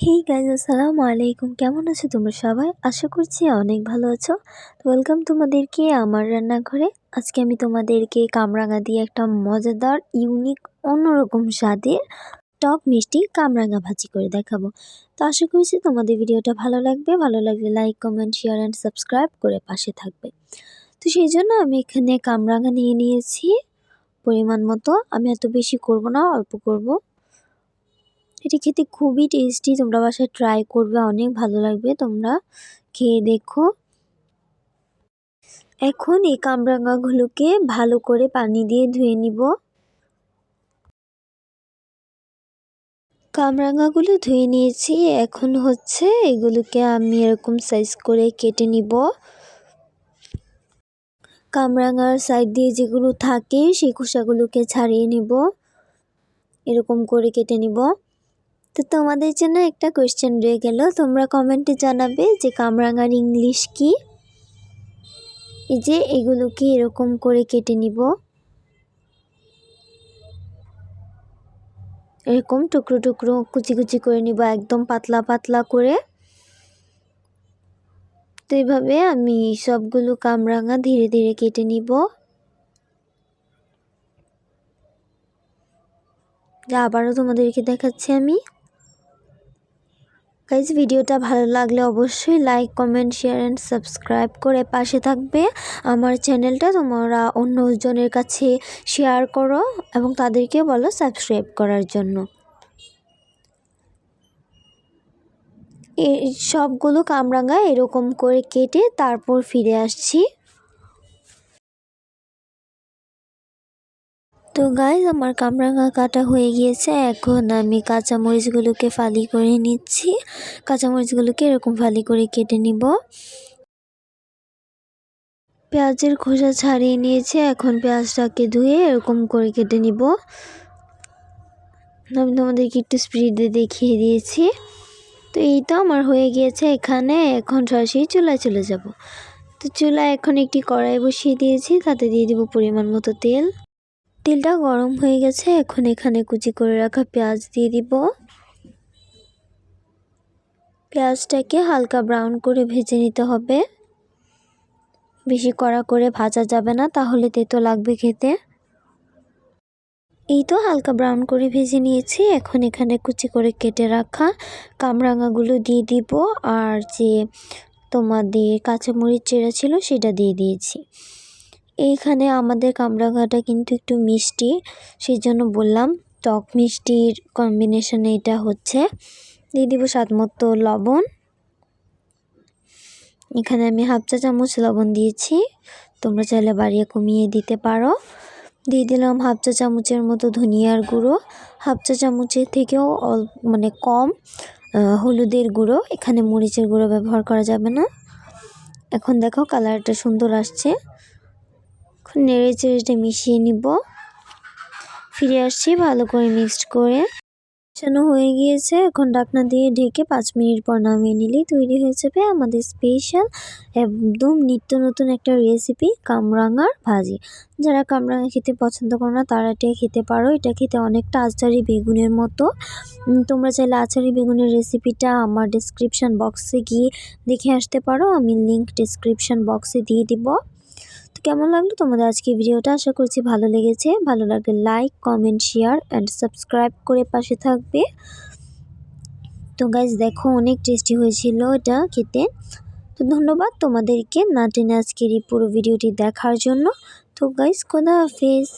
Hey guys আসসালামু আলাইকুম। কেমন আছো তোমরা সবাই? আশা করছি অনেক ভালো আছো। ওয়েলকাম তোমাদেরকে আমার রান্নাঘরে। আজকে আমি তোমাদেরকে কামরাঙা দিয়ে একটা মজাদার ইউনিক অন্যরকম স্বাদের টক মিষ্টি কামরাঙা ভাজি করে দেখাবো। তো আশা করছি তোমাদের ভিডিওটা ভালো লাগবে। ভালো লাগলে like comment share and subscribe করে পাশে থাকবে। তো সেই জন্য আমি এখানে কামরাঙা নিয়ে নিয়েছি। পরিমাণ মতো। আমি এত বেশি করব না, অল্প করব। এটি খেতে খুবই টেস্টি তোমরা বাসায় ট্রাই করবে, অনেক ভালো লাগবে, তোমরা খেয়ে দেখো। এখন এই কামরাঙাগুলোকে ভালো করে পানি দিয়ে ধুয়ে নিব। কামরাঙাগুলো ধুয়ে নিয়েছি, এখন হচ্ছে এগুলোকে আমি এরকম সাইজ করে কেটে নিব। কামরাঙার সাইড দিয়ে যেগুলো থাকে, সেই খোসাগুলোকে ছাড়িয়ে নিব। এরকম করে কেটে নিব। তো তোমাদের জন্য একটা কোয়েশ্চেন রয়ে গেল। তোমরা কমেন্টে জানাবে যে কামরাঙার ইংলিশ কি? এই যে এগুলোকে এরকম করে কেটে নিব। এরকম টুকরো টুকরো কুচি কুচি করে নিব, একদম পাতলা পাতলা করে। তো এইভাবে আমি সবগুলো কামরাঙা ধীরে ধীরে কেটে নিব। আবারও তোমাদেরকে দেখাচ্ছি আমি। গাইজ, ভিডিওটা ভালো লাগলে অবশ্যই like comment share and subscribe করে পাশে থাকবে। আমার চ্যানেলটা তোমরা অন্যজনের কাছে শেয়ার করো এবং তাদেরকে বলো সাবস্ক্রাইব করার জন্য। এই সবগুলো কামরাঙ্গা এরকম করে কেটে তারপর ফিরে আসছি। তো গাইজ আমার কামরাঙা কাটা হয়ে গিয়েছে। এখন আমি কাঁচামরিচগুলোকে ফালি করে নিচ্ছি। কাঁচামরিচগুলোকে এরকম ফালি করে কেটে নিব। পেঁয়াজের খোসা ছাড়িয়ে নিয়েছে। এখন পেঁয়াজটাকে ধুয়ে এরকম করে কেটে নিব। আমি তোমাদেরকে একটু স্পিডে দেখিয়ে দিয়েছি। তো এই তো আমার হয়ে গিয়েছে এখানে। এখন সরাসরি চুলায় চলে যাব। তো চুলায় এখন একটি কড়াই বসিয়ে দিয়েছি। তাতে দিয়ে দিব পরিমাণ মতো তেল। তেলটা গরম হয়ে গেছে, এখন এখানে কুচি করে রাখা পেঁয়াজ দিয়ে দিব। পেঁয়াজটাকে হালকা ব্রাউন করে ভেজে নিতে হবে। বেশি কড়া করে ভাজা যাবে না, তাহলে তেতো লাগবে খেতে। এই তো হালকা ব্রাউন করে ভেজে নিয়েছি, এখন এখানে কুচি করে কেটে রাখা কামরাঙাগুলো দিয়ে দিব, আর যে তোমাদের কাঁচামরিচ চেরা ছিল সেটা দিয়ে দিয়েছি। এইখানে আমাদের কামরাঘাটা কিন্তু একটু মিষ্টি সেই জন্য বললাম টক মিষ্টির কম্বিনেশনে এটা হচ্ছে। দিয়ে দিব স্বাদ মতো লবণ। এখানে আমি হাফ চা চামচ লবণ দিয়েছি, তোমরা চাইলে বাড়িয়ে কমিয়ে দিতে পারো। দিয়ে দিলাম হাফ চা চামচের মতো ধনিয়ার গুঁড়ো, হাফ চা চামচের থেকেও মানে কম হলুদের গুঁড়ো, এখানে মরিচের গুঁড়ো ব্যবহার করা যাবে না। এখন দেখো কালারটা সুন্দর আসছে। নেড়ে চেড়ে মিশিয়ে নিব। ফিরে আসছি ভালো করে মিক্সড করে। মেশানো হয়ে গিয়েছে। এখন ডাকনা দিয়ে ঢেকে পাঁচ মিনিট পর নামিয়ে নিলেই তৈরি হয়ে যাবে আমাদের স্পেশাল একদম নিত্য নতুন একটা রেসিপি কামরাঙার ভাজি। যারা কামরাঙা খেতে পছন্দ করো না, তারা এটা খেতে পারো। এটা খেতে অনেকটা আচারি বেগুনের মতো। তোমরা চাইলে আচারি বেগুনের রেসিপিটা আমার ডিসক্রিপশান বক্সে গিয়ে দেখে আসতে পারো। আমি লিঙ্ক ডিসক্রিপশান বক্সে দিয়ে দিব। কেমন লাগল তোমাদের আজকে ভিডিওটা? আশা করছি ভালো লেগেছে। ভালো লাগলে like comment share and subscribe করে পাশে থাকবে। তো গাইজ দেখো অনেক টেস্টি হয়েছিল এটা খেতে। তো ধন্যবাদ তোমাদেরকে। না টেনে আজকের এই পুরো ভিডিওটি দেখার জন্য। তো গাইজ খোদা হাফেজ।